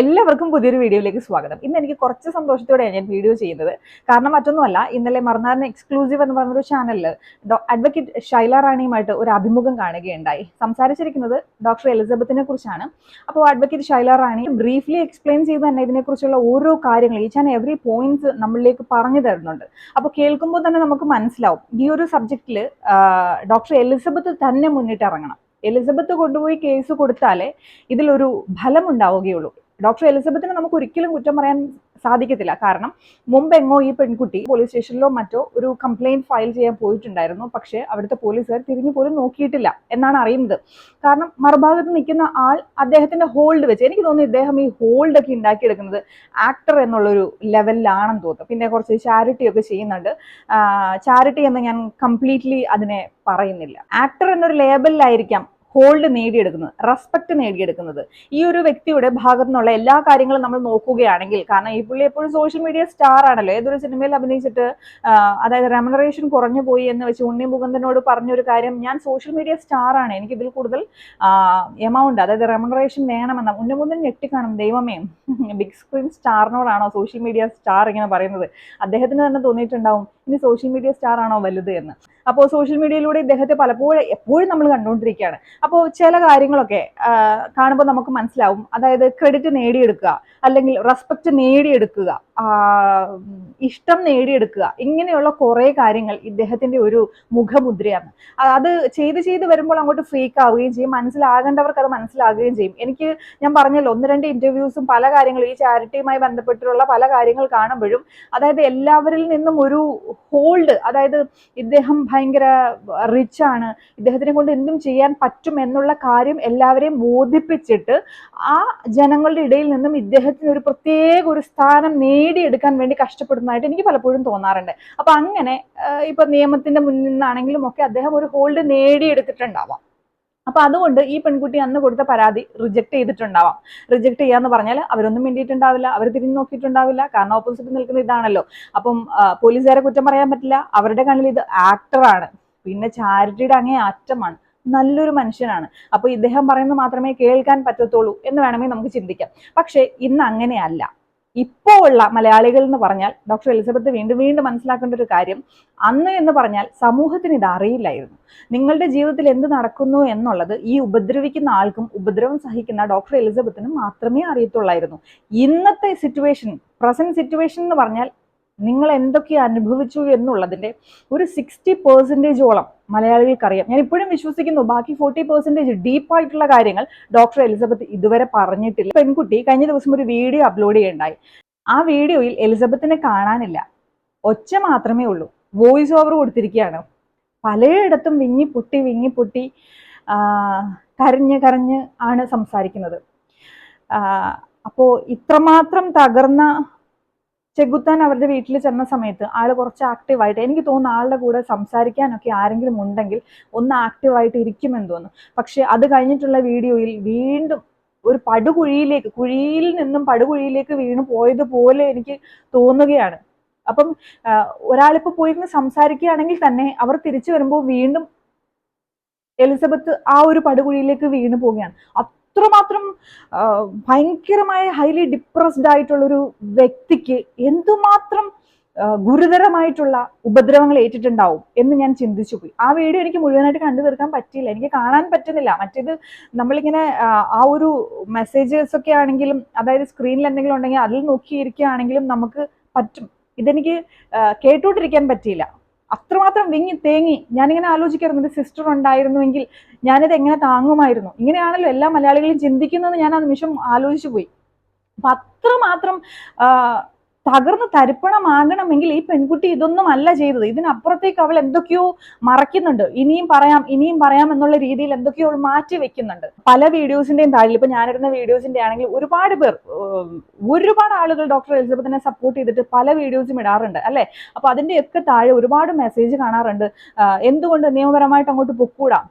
എല്ലാവർക്കും പുതിയൊരു വീഡിയോയിലേക്ക് സ്വാഗതം. ഇന്ന് എനിക്ക് കുറച്ച് സന്തോഷത്തോടെയാണ് ഞാൻ വീഡിയോ ചെയ്യുന്നത്. കാരണം മറ്റൊന്നുമല്ല ഇന്നലെ മറുനാടിന് എക്സ്ക്ലൂസീവ് എന്ന് പറഞ്ഞൊരു ചാനലിൽ അഡ്വക്കേറ്റ് ശൈല റാണിയുമായിട്ട് ഒരു അഭിമുഖം കാണുകയുണ്ടായി. സംസാരിച്ചിരിക്കുന്നത് ഡോക്ടർ എലിസബത്തിനെ കുറിച്ചാണ്. അപ്പോൾ advocate Shaila Rani briefly explain ചെയ്ത് തന്നെ ഇതിനെക്കുറിച്ചുള്ള ഓരോ കാര്യങ്ങൾ ഈ ചാനൽ എവറി പോയിന്റ്സ് നമ്മളിലേക്ക് പറഞ്ഞു തരുന്നുണ്ട്. അപ്പോൾ കേൾക്കുമ്പോൾ തന്നെ നമുക്ക് മനസ്സിലാവും ഈ ഒരു സബ്ജക്റ്റിൽ ഡോക്ടർ എലിസബത്ത് തന്നെ മുന്നിട്ടിറങ്ങണം. എലിസബത്ത് കൊണ്ടുപോയി കേസ് കൊടുത്താലേ ഇതിലൊരു ഫലം ഉണ്ടാവുകയുള്ളൂ. ഡോക്ടർ എലിസബത്തിനെ നമുക്ക് ഒരിക്കലും കുറ്റം പറയാൻ സാധിക്കത്തില്ല. കാരണം മുമ്പ് എങ്ങോ ഈ പെൺകുട്ടി പോലീസ് സ്റ്റേഷനിലോ മറ്റോ ഒരു കംപ്ലയിന്റ് ഫയൽ ചെയ്യാൻ പോയിട്ടുണ്ടായിരുന്നു. പക്ഷേ അവിടുത്തെ പോലീസുകാർ തിരിഞ്ഞു പോലും നോക്കിയിട്ടില്ല എന്നാണ് അറിയുന്നത്. കാരണം മറുഭാഗത്ത് നിൽക്കുന്ന ആൾ അദ്ദേഹത്തിന്റെ ഹോൾഡ് വെച്ച് എനിക്ക് തോന്നുന്നു ഇദ്ദേഹം ഈ ഹോൾഡ് ഒക്കെ ഉണ്ടാക്കിയെടുക്കുന്നത് ആക്ടർ എന്നുള്ളൊരു ലെവലിലാണെന്ന് തോന്നുന്നു. പിന്നെ കുറച്ച് ചാരിറ്റി ഒക്കെ ചെയ്യുന്നുണ്ട്. ചാരിറ്റി എന്ന് ഞാൻ കംപ്ലീറ്റ്ലി അതിനെ പറയുന്നില്ല. ആക്ടർ എന്നൊരു ലേബലിലായിരിക്കാം ഹോൾഡ് നേടിയെടുക്കുന്നത് റെസ്പെക്ട് നേടിയെടുക്കുന്നത്. ഈ ഒരു വ്യക്തിയുടെ ഭാഗത്തു നിന്നുള്ള എല്ലാ കാര്യങ്ങളും നമ്മൾ നോക്കുകയാണെങ്കിൽ കാരണം ഈ പുള്ളി എപ്പോഴും സോഷ്യൽ മീഡിയ സ്റ്റാർ ആണല്ലോ. ഏതൊരു സിനിമയിൽ അഭിനയിച്ചിട്ട് അതായത് റെമനറേഷൻ കുറഞ്ഞു പോയി എന്ന് വെച്ച് ഉണ്ണി മുകുന്ദനോട് പറഞ്ഞൊരു കാര്യം ഞാൻ സോഷ്യൽ മീഡിയ സ്റ്റാർ ആണ്. എനിക്ക് ഇതിൽ കൂടുതൽ എമൗണ്ട് അതായത് റെമനറേഷൻ വേണമെന്ന ഉണ്ണി മുകുന്ദൻ ഞെട്ടിക്കാണും ദൈവമേ. ബിഗ് സ്ക്രീൻ സ്റ്റാറിനോടാണോ സോഷ്യൽ മീഡിയ സ്റ്റാർ ഇങ്ങനെ പറയുന്നത്? അദ്ദേഹത്തിന് തന്നെ തോന്നിയിട്ടുണ്ടാവും ഇനി സോഷ്യൽ മീഡിയ സ്റ്റാർ ആണോ വലുത് എന്ന്. അപ്പോൾ സോഷ്യൽ മീഡിയയിലൂടെ ഇദ്ദേഹത്തെ പലപ്പോഴും എപ്പോഴും നമ്മൾ കണ്ടുകൊണ്ടിരിക്കുകയാണ്. അപ്പോൾ ചില കാര്യങ്ങളൊക്കെ കാണുമ്പോൾ നമുക്ക് മനസ്സിലാവും. അതായത് ക്രെഡിറ്റ് നേടിയെടുക്കുക അല്ലെങ്കിൽ റെസ്പെക്റ്റ് നേടിയെടുക്കുക ഇഷ്ടം നേടിയെടുക്കുക ഇങ്ങനെയുള്ള കുറേ കാര്യങ്ങൾ ഇദ്ദേഹത്തിന്റെ ഒരു മുഖമുദ്രയാണ്. അത് ചെയ്ത് ചെയ്ത് വരുമ്പോൾ അങ്ങോട്ട് ഫ്രീക്ക് ആവുകയും ചെയ്യും മനസ്സിലാകേണ്ടവർക്ക് അത് മനസ്സിലാകുകയും ചെയ്യും. എനിക്ക് ഞാൻ പറഞ്ഞല്ലോ ഒന്ന് രണ്ട് ഇന്റർവ്യൂസും പല കാര്യങ്ങളും ഈ ചാരിറ്റിയുമായി ബന്ധപ്പെട്ടിട്ടുള്ള പല കാര്യങ്ങൾ കാണുമ്പോഴും അതായത് എല്ലാവരിൽ നിന്നും ഒരു ഹോൾഡ് അതായത് ഇദ്ദേഹം ഭയങ്കര റിച്ചാണ് ഇദ്ദേഹത്തിനെ കൊണ്ട് എന്തും ചെയ്യാൻ പറ്റും എന്നുള്ള കാര്യം എല്ലാവരെയും ബോധിപ്പിച്ചിട്ട് ആ ജനങ്ങളുടെ ഇടയിൽ നിന്നും ഇദ്ദേഹത്തിന് ഒരു പ്രത്യേക ഒരു സ്ഥാനം നേടിയെടുക്കാൻ വേണ്ടി കഷ്ടപ്പെടുന്നതായിട്ട് എനിക്ക് പലപ്പോഴും തോന്നാറുണ്ട്. അപ്പൊ അങ്ങനെ ഇപ്പൊ നിയമത്തിന്റെ മുന്നിൽ നിന്നാണെങ്കിലും ഒക്കെ അദ്ദേഹം ഒരു ഹോൾഡ് നേടിയെടുത്തിട്ടുണ്ടാവാം. അപ്പൊ അതുകൊണ്ട് ഈ പെൺകുട്ടി അന്ന് കൊടുത്ത പരാതി റിജക്ട് ചെയ്തിട്ടുണ്ടാവാം. റിജക്ട് ചെയ്യാന്ന് പറഞ്ഞാൽ അവരൊന്നും വേണ്ടിയിട്ടുണ്ടാവില്ല അവർ തിരിഞ്ഞു നോക്കിയിട്ടുണ്ടാവില്ല. കാരണം ഓപ്പോസിറ്റ് നിൽക്കുന്ന ഇതാണല്ലോ. അപ്പം പോലീസുകാരെ കുറ്റം പറയാൻ പറ്റില്ല. അവരുടെ കണ്ണിൽ ഇത് ആക്ടറാണ്. പിന്നെ ചാരിറ്റിയുടെ അങ്ങേ അറ്റമാണ്. നല്ലൊരു മനുഷ്യനാണ്. അപ്പൊ ഇദ്ദേഹം പറയുന്നത് മാത്രമേ കേൾക്കാൻ പറ്റത്തുള്ളൂ എന്ന് വേണമെങ്കിൽ നമുക്ക് ചിന്തിക്കാം. പക്ഷേ ഇന്ന് അങ്ങനെയല്ല. ഇപ്പോ ഉള്ള മലയാളികൾ എന്ന് പറഞ്ഞാൽ ഡോക്ടർ എലിസബത്ത് വീണ്ടും വീണ്ടും മനസ്സിലാക്കേണ്ട ഒരു കാര്യം അന്ന് എന്ന് പറഞ്ഞാൽ സമൂഹത്തിന് ഇത് അറിയില്ലായിരുന്നു. നിങ്ങളുടെ ജീവിതത്തിൽ എന്ത് നടക്കുന്നു എന്നുള്ളത് ഈ ഉപദ്രവിക്കുന്ന ആൾക്കും ഉപദ്രവം സഹിക്കുന്ന ഡോക്ടർ എലിസബത്തിനും മാത്രമേ അറിയത്തുള്ളായിരുന്നു. ഇന്നത്തെ സിറ്റുവേഷൻ പ്രസന്റ് സിറ്റുവേഷൻ എന്ന് പറഞ്ഞാൽ നിങ്ങൾ എന്തൊക്കെ അനുഭവിച്ചു എന്നുള്ളതിന്റെ ഒരു സിക്സ്റ്റി പെർസെന്റേജോളം മലയാളികൾക്ക് അറിയാം ഞാൻ ഇപ്പോഴും വിശ്വസിക്കുന്നു ബാക്കി ഫോർട്ടി പെർസെന്റേജ് ഡീപ്പായിട്ടുള്ള കാര്യങ്ങൾ ഡോക്ടർ എലിസബത്ത് ഇതുവരെ പറഞ്ഞിട്ടില്ല. പെൺകുട്ടി കഴിഞ്ഞ ദിവസം ഒരു വീഡിയോ അപ്ലോഡ് ചെയ്യുണ്ടായി. ആ വീഡിയോയിൽ എലിസബത്തിനെ കാണാനില്ല. ഒച്ച മാത്രമേ ഉള്ളൂ. വോയിസ് ഓവർ കൊടുത്തിരിക്കുകയാണ്. പലയിടത്തും വിങ്ങി പൊട്ടി വിങ്ങി പൊട്ടി കരഞ്ഞ് കരഞ്ഞ് ആണ് സംസാരിക്കുന്നത്. അപ്പോൾ ഇത്രമാത്രം തകർന്ന ചെകുത്താൻ അവരുടെ വീട്ടിൽ ചെന്ന സമയത്ത് ആൾ കുറച്ച് ആക്റ്റീവായിട്ട് എനിക്ക് തോന്നുന്നു ആളുടെ കൂടെ സംസാരിക്കാനൊക്കെ ആരെങ്കിലും ഉണ്ടെങ്കിൽ ഒന്ന് ആക്റ്റീവായിട്ട് ഇരിക്കുമെന്ന് തോന്നുന്നു. പക്ഷേ അത് കഴിഞ്ഞിട്ടുള്ള വീഡിയോയിൽ വീണ്ടും ഒരു പടുകുഴിയിലേക്ക് കുഴിയിൽ നിന്നും പടുകുഴിയിലേക്ക് വീണ് പോയതുപോലെ എനിക്ക് തോന്നുകയാണ്. അപ്പം ഒരാളിപ്പോൾ ഒരാളിപ്പോ പോയിരുന്ന് സംസാരിക്കുകയാണെങ്കിൽ തന്നെ അവർ തിരിച്ചു വരുമ്പോൾ വീണ്ടും എലിസബത്ത് ആ ഒരു പടുകുഴിയിലേക്ക് വീണു പോവുകയാണ്. അത്രമാത്രം ഭയങ്കരമായ ഹൈലി ഡിപ്രസ്ഡ് ആയിട്ടുള്ള ഒരു വ്യക്തിക്ക് എന്തുമാത്രം ഗുരുതരമായിട്ടുള്ള ഉപദ്രവങ്ങൾ ഏറ്റിട്ടുണ്ടാവും എന്ന് ഞാൻ ചിന്തിച്ചു പോയി. ആ വീഡിയോ എനിക്ക് മുഴുവനായിട്ട് കണ്ടു തീർക്കാൻ പറ്റിയില്ല. എനിക്ക് കാണാൻ പറ്റുന്നില്ല. മറ്റേത് നമ്മളിങ്ങനെ ആ, ഒരു മെസ്സേജസ് ഒക്കെ ആണെങ്കിലും അതായത് സ്ക്രീനിൽ എന്തെങ്കിലും ഉണ്ടെങ്കിൽ അതിൽ നോക്കിയിരിക്കുകയാണെങ്കിലും നമുക്ക് പറ്റും. ഇതെനിക്ക് കേട്ടോണ്ടിരിക്കാൻ പറ്റിയില്ല. അത്രമാത്രം വിങ്ങി തേങ്ങി ഞാനിങ്ങനെ ആലോചിക്കായിരുന്നു എന്റെ സിസ്റ്റർ ഉണ്ടായിരുന്നുവെങ്കിൽ ഞാനിത് എങ്ങനെ താങ്ങുമായിരുന്നു? ഇങ്ങനെയാണല്ലോ എല്ലാ മലയാളികളും ചിന്തിക്കുന്നതെന്ന് ഞാൻ ആ നിമിഷം ആലോചിച്ചു പോയി അപ്പൊ അത്രമാത്രം തകർന്ന് തരിപ്പണമാകണമെങ്കിൽ ഈ പെൺകുട്ടി ഇതൊന്നും അല്ല ചെയ്തത്. ഇതിനപ്പുറത്തേക്ക് അവൾ എന്തൊക്കെയോ മറയ്ക്കുന്നുണ്ട്. ഇനിയും പറയാം ഇനിയും പറയാം എന്നുള്ള രീതിയിൽ എന്തൊക്കെയോ അവൾ മാറ്റി വെക്കുന്നുണ്ട്. പല വീഡിയോസിന്റെയും താഴിൽ ഇപ്പൊ ഞാനിടുന്ന വീഡിയോസിന്റെ ആണെങ്കിൽ ഒരുപാട് പേർ ഒരുപാട് ആളുകൾ ഡോക്ടർ എലിസബത്തിനെ സപ്പോർട്ട് ചെയ്തിട്ട് പല വീഡിയോസും ഇടാറുണ്ട് അല്ലെ? അപ്പൊ അതിന്റെയൊക്കെ താഴെ ഒരുപാട് മെസ്സേജ് കാണാറുണ്ട്. എന്തുകൊണ്ട് നിയമപരമായിട്ട് അങ്ങോട്ട് പൊക്കൂടാം?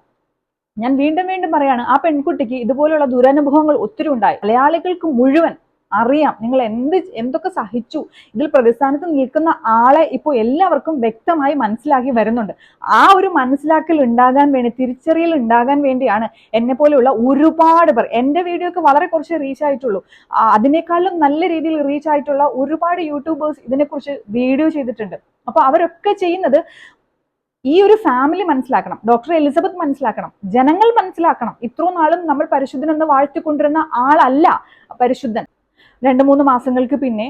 ഞാൻ വീണ്ടും വീണ്ടും പറയാണ് ആ പെൺകുട്ടിക്ക് ഇതുപോലുള്ള ദുരനുഭവങ്ങൾ ഒത്തിരി ഉണ്ടായി. മലയാളികൾക്ക് മുഴുവൻ അറിയാം. നിങ്ങൾ എന്ത് എന്തൊക്കെ സഹിച്ചു. ഇതിൽ പ്രതിസ്ഥാനത്ത് നിൽക്കുന്ന ആളെ ഇപ്പോൾ എല്ലാവർക്കും വ്യക്തമായി മനസ്സിലാക്കി വരുന്നുണ്ട്. ആ ഒരു മനസ്സിലാക്കൽ ഉണ്ടാകാൻ വേണ്ടി തിരിച്ചറിയൽ ഉണ്ടാകാൻ വേണ്ടിയാണ് എന്നെ പോലെയുള്ള ഒരുപാട് പേർ. എന്റെ വീഡിയോക്ക് വളരെ കുറച്ച് റീച്ച് ആയിട്ടുള്ളൂ. അതിനേക്കാളും നല്ല രീതിയിൽ റീച്ച് ആയിട്ടുള്ള ഒരുപാട് യൂട്യൂബേഴ്സ് ഇതിനെക്കുറിച്ച് വീഡിയോ ചെയ്തിട്ടുണ്ട്. അപ്പോൾ അവരൊക്കെ ചെയ്യുന്നത് ഈ ഒരു ഫാമിലി മനസ്സിലാക്കണം. ഡോക്ടർ എലിസബത്ത് മനസ്സിലാക്കണം. ജനങ്ങൾ മനസ്സിലാക്കണം. ഇത്രയും നാളും നമ്മൾ പരിശുദ്ധൻ എന്ന് വാഴ്ത്തിക്കൊണ്ടിരുന്ന ആളല്ല പരിശുദ്ധൻ. രണ്ട് മൂന്ന് മാസങ്ങൾക്ക് പിന്നെ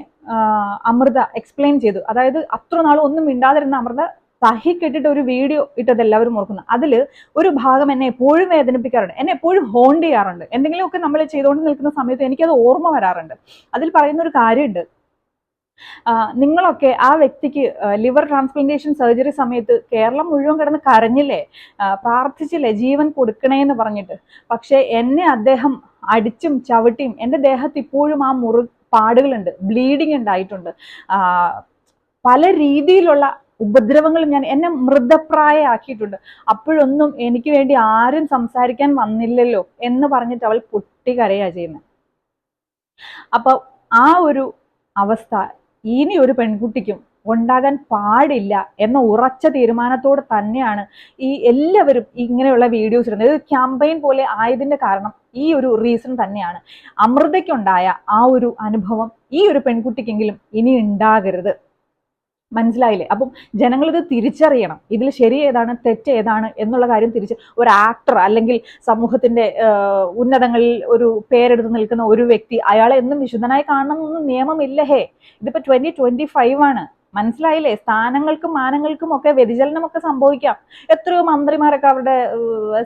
അമൃത എക്സ്പ്ലെയിൻ ചെയ്തു. അതായത് അത്ര നാളും ഒന്നും മിണ്ടാതിരുന്ന അമൃത തഹി കെട്ടിട്ട് ഒരു വീഡിയോ ഇട്ടത് എല്ലാവരും ഓർക്കുന്നു. അതിൽ ഒരു ഭാഗം എന്നെ എപ്പോഴും വേദനിപ്പിക്കാറുണ്ട്. എന്നെ എപ്പോഴും ഹോണ്ട് ചെയ്യാറുണ്ട്. എന്തെങ്കിലുമൊക്കെ നമ്മൾ ചെയ്തുകൊണ്ട് നിൽക്കുന്ന സമയത്ത് എനിക്കത് ഓർമ്മ വരാറുണ്ട്. അതിൽ പറയുന്ന ഒരു കാര്യമുണ്ട്. നിങ്ങളൊക്കെ ആ വ്യക്തിക്ക് ലിവർ ട്രാൻസ്പ്ലാന്റേഷൻ സർജറി സമയത്ത് കേരളം മുഴുവൻ കിടന്ന് കരഞ്ഞില്ലേ? പ്രാർത്ഥിച്ചില്ലേ ജീവൻ കൊടുക്കണേ എന്ന് പറഞ്ഞിട്ട്? പക്ഷേ എന്നെ അദ്ദേഹം അടിച്ചും ചവിട്ടിയും എന്റെ ദേഹത്ത് ഇപ്പോഴും ആ മുറി പാടുകളുണ്ട് ബ്ലീഡിങ് ഉണ്ടായിട്ടുണ്ട്. പല രീതിയിലുള്ള ഉപദ്രവങ്ങളും ഞാൻ എന്നെ മൃതപ്രായമാക്കിയിട്ടുണ്ട്. അപ്പോഴൊന്നും എനിക്ക് വേണ്ടി ആരും സംസാരിക്കാൻ വന്നില്ലല്ലോ എന്ന് പറഞ്ഞിട്ട് അവൾ പൊട്ടി കരയാ ചെയ്യുന്നത് അപ്പൊ ആ ഒരു അവസ്ഥ ഇനി ഒരു പെൺകുട്ടിക്കും ഉണ്ടാകാൻ പാടില്ല എന്ന ഉറച്ച തീരുമാനത്തോട് തന്നെയാണ് ഈ എല്ലാവരും ഇങ്ങനെയുള്ള വീഡിയോസ് ഇടുന്നത്. ക്യാമ്പയിൻ പോലെ ആയതിന്റെ കാരണം ഈ ഒരു റീസൺ തന്നെയാണ്. അമൃതയ്ക്കുണ്ടായ ആ ഒരു അനുഭവം ഈ ഒരു പെൺകുട്ടിക്കെങ്കിലും ഇനി ഉണ്ടാകരുത്. മനസ്സിലായില്ലേ? അപ്പം ജനങ്ങൾ ഇത് തിരിച്ചറിയണം. ഇതിൽ ശരി ഏതാണ് തെറ്റ് ഏതാണ് എന്നുള്ള കാര്യം തിരിച്ച് ഒരു ആക്ടർ അല്ലെങ്കിൽ സമൂഹത്തിന്റെ ഉന്നതങ്ങളിൽ ഒരു പേരെടുത്ത് നിൽക്കുന്ന ഒരു വ്യക്തി അയാളെ എന്നും വിശുദ്ധനായി കാണണം കാണണമെന്നൊന്നും നിയമമില്ല ഹേ. ഇതിപ്പോ ട്വന്റി ട്വന്റി ഫൈവ് ആണ്. മനസ്സിലായില്ലേ? സ്ഥാനങ്ങൾക്കും മാനങ്ങൾക്കും ഒക്കെ വ്യതിചലനമൊക്കെ സംഭവിക്കാം. എത്രയോ മന്ത്രിമാരൊക്കെ അവരുടെ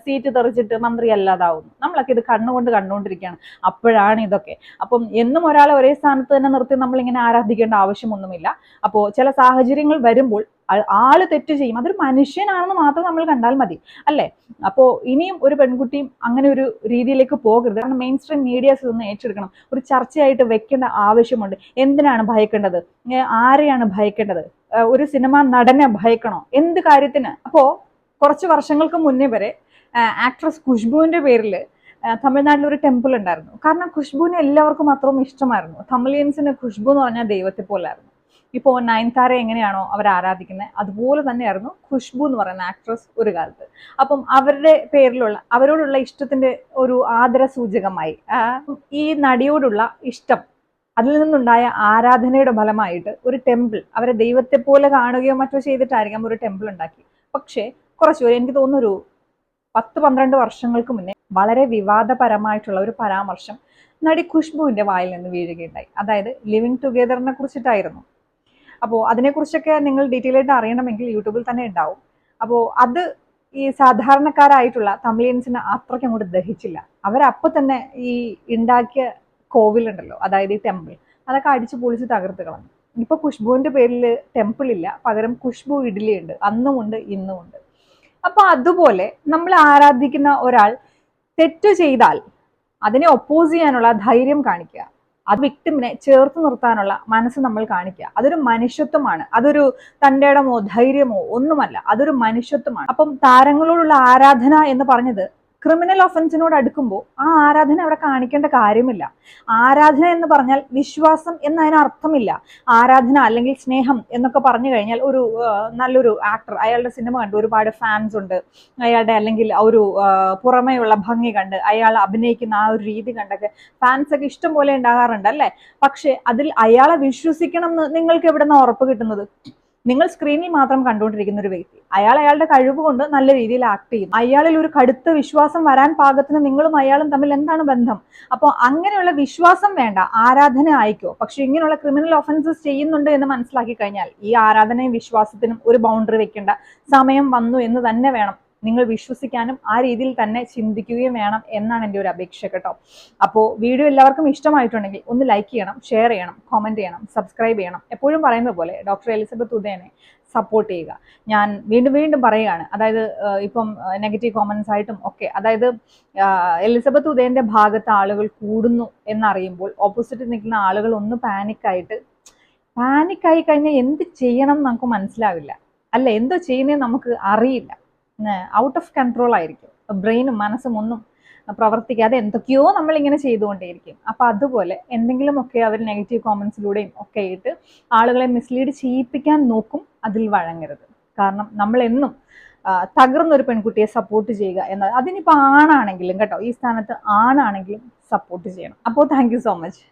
സീറ്റ് തെറിച്ചിട്ട് മന്ത്രി അല്ലാതാവുന്നു. നമ്മളൊക്കെ ഇത് കണ്ണുകൊണ്ട് കണ്ടുകൊണ്ടിരിക്കുകയാണ്. അപ്പോഴാണ് ഇതൊക്കെ. അപ്പം എന്നും ഒരാളെ ഒരേ സ്ഥാനത്ത് തന്നെ നിർത്തി നമ്മൾ ഇങ്ങനെ ആരാധിക്കേണ്ട ആവശ്യമൊന്നുമില്ല. അപ്പോൾ ചില സാഹചര്യങ്ങൾ വരുമ്പോൾ ആൾ തെറ്റ് ചെയ്യും. അതൊരു മനുഷ്യനാണെന്ന് മാത്രം നമ്മൾ കണ്ടാൽ മതി. അല്ലേ? അപ്പോൾ ഇനിയും ഒരു പെൺകുട്ടിയും അങ്ങനെ ഒരു രീതിയിലേക്ക് പോകരുത്. കാരണം മെയിൻ സ്ട്രീം മീഡിയാസ് ഇതൊന്ന് ഏറ്റെടുക്കണം. ഒരു ചർച്ചയായിട്ട് വെക്കേണ്ട ആവശ്യമുണ്ട്. എന്തിനാണ് ഭയക്കേണ്ടത്? ആരെയാണ് ഭയക്കേണ്ടത്? ഒരു സിനിമ നടനെ ഭയക്കണോ? എന്ത് കാര്യത്തിന്? അപ്പോൾ കുറച്ച് വർഷങ്ങൾക്ക് മുന്നേ വരെ ആക്ട്രസ് ഖുഷ്ബുവിന്റെ പേരിൽ തമിഴ്നാട്ടിൽ ഒരു ടെമ്പിൾ ഉണ്ടായിരുന്നു. കാരണം ഖുഷ്ബുവിനെ എല്ലാവർക്കും അത്രയും ഇഷ്ടമായിരുന്നു. തമിഴിയൻസിന് ഖുഷ്ബു എന്ന് പറഞ്ഞാൽ ദൈവത്തെ പോലായിരുന്നു. ഇപ്പോൾ നയൻതാര എങ്ങനെയാണോ അവർ ആരാധിക്കുന്നത് അതുപോലെ തന്നെയായിരുന്നു ഖുഷ്ബു എന്ന് പറയുന്ന ആക്ട്രസ് ഒരു കാലത്ത്. അപ്പം അവരുടെ പേരിലുള്ള അവരോടുള്ള ഇഷ്ടത്തിന്റെ ഒരു ആദര സൂചകമായി ഈ നടിയോടുള്ള ഇഷ്ടം അതിൽ നിന്നുണ്ടായ ആരാധനയുടെ ഫലമായിട്ട് ഒരു ടെമ്പിൾ അവരെ ദൈവത്തെ പോലെ കാണുകയോ മറ്റോ ചെയ്തിട്ടായിരിക്കാം ഒരു ടെമ്പിൾ ഉണ്ടാക്കി. പക്ഷേ കുറച്ച് പേര് എനിക്ക് തോന്നുന്നു ഒരു പത്ത് പന്ത്രണ്ട് വർഷങ്ങൾക്ക് മുന്നേ വളരെ വിവാദപരമായിട്ടുള്ള ഒരു പരാമർശം നടി ഖുഷ്ബുവിന്റെ വായിൽ നിന്ന് വീഴുകയുണ്ടായി. അതായത് ലിവിങ് ടുഗെദറിനെ കുറിച്ചിട്ടായിരുന്നു. അപ്പോൾ അതിനെക്കുറിച്ചൊക്കെ നിങ്ങൾ ഡീറ്റെയിൽ ആയിട്ട് അറിയണമെങ്കിൽ യൂട്യൂബിൽ തന്നെ ഉണ്ടാവും. അപ്പോൾ അത് ഈ സാധാരണക്കാരായിട്ടുള്ള തമിഴിയൻസിന് അത്രയ്ക്ക് അങ്ങോട്ട് ദഹിച്ചില്ല. അവരപ്പോൾ തന്നെ ഈ ഉണ്ടാക്കിയ കോവിലുണ്ടല്ലോ അതായത് ഈ ടെമ്പിൾ അതൊക്കെ അടിച്ചു പൊളിച്ച് തകർത്ത് കളഞ്ഞു. ഇപ്പൊ ഖുഷ്ബുവിന്റെ പേരിൽ ടെമ്പിൾ ഇല്ല പകരം ഖുഷ്ബു ഇഡ്ഡലി ഉണ്ട് അന്നും ഉണ്ട് ഇന്നും ഉണ്ട്. അപ്പൊ അതുപോലെ നമ്മൾ ആരാധിക്കുന്ന ഒരാൾ തെറ്റ് ചെയ്താൽ അതിനെ ഒപ്പോസ് ചെയ്യാനുള്ള ധൈര്യം കാണിക്കുക. അത് വിക്ടിമിനെ ചേർത്ത് നിർത്താനുള്ള മനസ്സ് നമ്മൾ കാണിക്കുക. അതൊരു മനുഷ്യത്വമാണ്. അതൊരു തന്റെ ഇടമോ ധൈര്യമോ ഒന്നുമല്ല. അതൊരു മനുഷ്യത്വമാണ്. അപ്പം താരങ്ങളോടുള്ള ആരാധന എന്ന് പറഞ്ഞത് ക്രിമിനൽ ഒഫൻസിനോട് അടുക്കുമ്പോൾ ആ ആരാധന അവിടെ കാണിക്കേണ്ട കാര്യമില്ല. ആരാധന എന്ന് പറഞ്ഞാൽ വിശ്വാസം എന്നതിന് അർത്ഥമില്ല. ആരാധന അല്ലെങ്കിൽ സ്നേഹം എന്നൊക്കെ പറഞ്ഞു കഴിഞ്ഞാൽ ഒരു നല്ലൊരു ആക്ടർ അയാളുടെ സിനിമ കണ്ട് ഒരുപാട് ഫാൻസ് ഉണ്ട്. അയാളുടെ അല്ലെങ്കിൽ ഒരു പുറമേയുള്ള ഭംഗി കണ്ട് അയാൾ അഭിനയിക്കുന്ന ആ ഒരു രീതി കണ്ടൊക്കെ ഫാൻസ് ഒക്കെ ഇഷ്ടം പോലെ ഉണ്ടാകാറുണ്ട് അല്ലേ? പക്ഷെ അതിൽ അയാളെ വിശ്വസിക്കണം എന്ന് നിങ്ങൾക്ക് എവിടെ നിന്ന് ഉറപ്പ് കിട്ടുന്നത്? നിങ്ങൾ സ്ക്രീനിൽ മാത്രം കണ്ടുകൊണ്ടിരിക്കുന്ന ഒരു വ്യക്തി. അയാൾ അയാളുടെ കഴിവ് കൊണ്ട് നല്ല രീതിയിൽ ആക്ട് ചെയ്യും അയാളിൽ ഒരു കടുത്ത വിശ്വാസം വരാൻ പാകത്തിന് നിങ്ങളും അയാളും തമ്മിൽ എന്താണ് ബന്ധം? അപ്പോൾ അങ്ങനെയുള്ള വിശ്വാസം വേണ്ട. ആരാധന ആയിക്കോ. പക്ഷെ ഇങ്ങനെയുള്ള ക്രിമിനൽ ഒഫൻസസ് ചെയ്യുന്നുണ്ട് എന്ന് മനസ്സിലാക്കി കഴിഞ്ഞാൽ ഈ ആരാധനയും വിശ്വാസത്തിനും ഒരു ബൗണ്ടറി വെക്കേണ്ട സമയം വന്നു എന്ന് തന്നെ വേണം. നിങ്ങൾ വിശ്വസിക്കാനും ആ രീതിയിൽ തന്നെ ചിന്തിക്കുകയും വേണം എന്നാണ് എന്റെ ഒരു അപേക്ഷ കേട്ടോ. അപ്പോൾ വീഡിയോ എല്ലാവർക്കും ഇഷ്ടമായിട്ടുണ്ടെങ്കിൽ ഒന്ന് ലൈക്ക് ചെയ്യണം ഷെയർ ചെയ്യണം കോമന്റ് ചെയ്യണം സബ്സ്ക്രൈബ് ചെയ്യണം. എപ്പോഴും പറയുന്ന പോലെ ഡോക്ടർ എലിസബത്ത് ഉദയനെ സപ്പോർട്ട് ചെയ്യുക. ഞാൻ വീണ്ടും വീണ്ടും പറയുകയാണ്. അതായത് ഇപ്പം നെഗറ്റീവ് കോമൻസ് ആയിട്ടും ഒക്കെ. അതായത് എലിസബത്ത് ഉദയന്റെ ഭാഗത്ത് ആളുകൾ കൂടുന്നു എന്നറിയുമ്പോൾ ഓപ്പോസിറ്റ് നിൽക്കുന്ന ആളുകൾ ഒന്ന് പാനിക്കായിട്ട് പാനിക്കായി കഴിഞ്ഞാൽ എന്ത് ചെയ്യണം നമുക്ക് മനസ്സിലാവില്ല. അല്ല എന്തോ ചെയ്യുന്നതെന്ന് നമുക്ക് അറിയില്ല. ഔട്ട് ഓഫ് കൺട്രോൾ ആയിരിക്കും. ബ്രെയിനും മനസ്സും ഒന്നും പ്രവർത്തിക്കാതെ എന്തൊക്കെയോ നമ്മളിങ്ങനെ ചെയ്തുകൊണ്ടേയിരിക്കും. അപ്പോൾ അതുപോലെ എന്തെങ്കിലുമൊക്കെ അവർ നെഗറ്റീവ് കോമൻസിലൂടെയും ഒക്കെ ആയിട്ട് ആളുകളെ മിസ്ലീഡ് ചെയ്യിപ്പിക്കാൻ നോക്കും അതിൽ വഴങ്ങരുത്. കാരണം നമ്മളെന്നും തകർന്നൊരു പെൺകുട്ടിയെ സപ്പോർട്ട് ചെയ്യുക എന്ന അതിനിപ്പോൾ ആണാണെങ്കിലും കേട്ടോ ഈ സ്ഥാനത്ത് ആണാണെങ്കിലും സപ്പോർട്ട് ചെയ്യണം. അപ്പോൾ താങ്ക് സോ മച്ച്